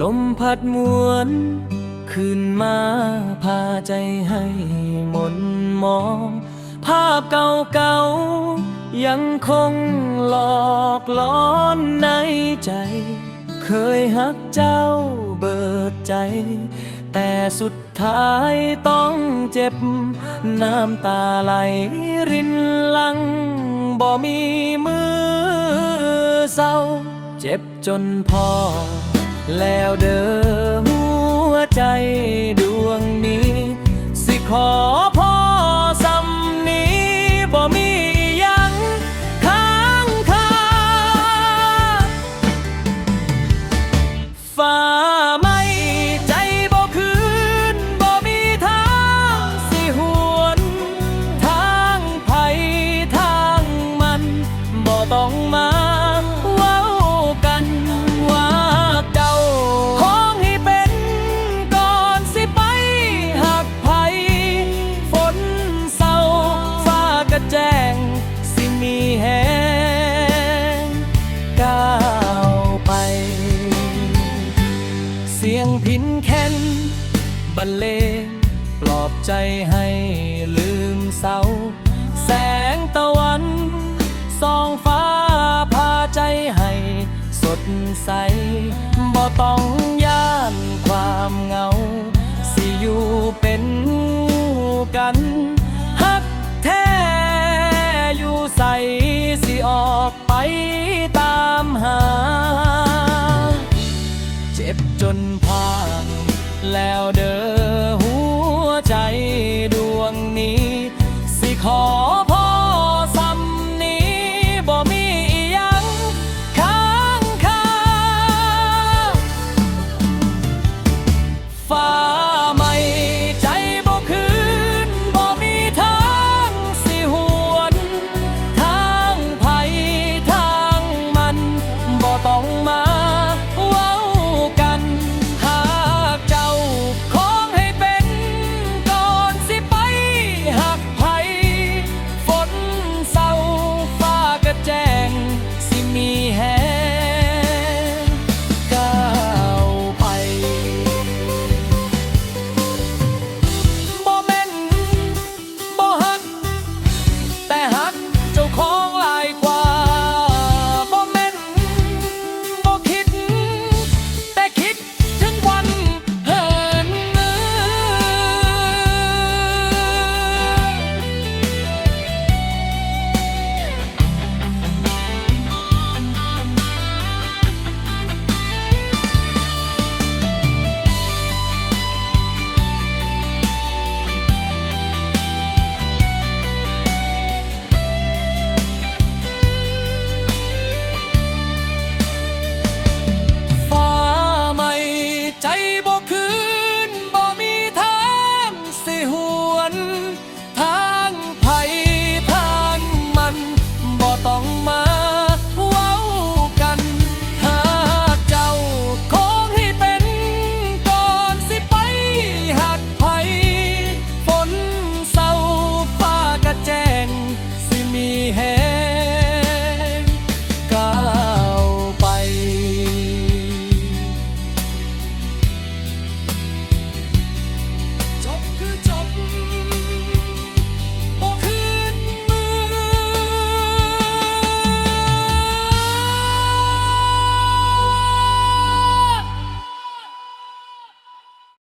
ลมพัดมวนขึ้นมาพาใจให้หมนมอง ภาพเก่าๆ ยังคงหลอกล้อนในใจ เคยหักเจ้าเบิดใจ แต่สุดท้ายต้องเจ็บ น้ำตาไหลรินลัง บ่มีมือเศร้า เจ็บจนพอ แล้วเด้อหัวใจดวงนี้ สิขอ สียงพินแค้นบรรเลงปลอบใจให้ลืมเศร้า แสงตะวันส่องฟ้าพาใจให้สดใสบ่ต้อง แล้ว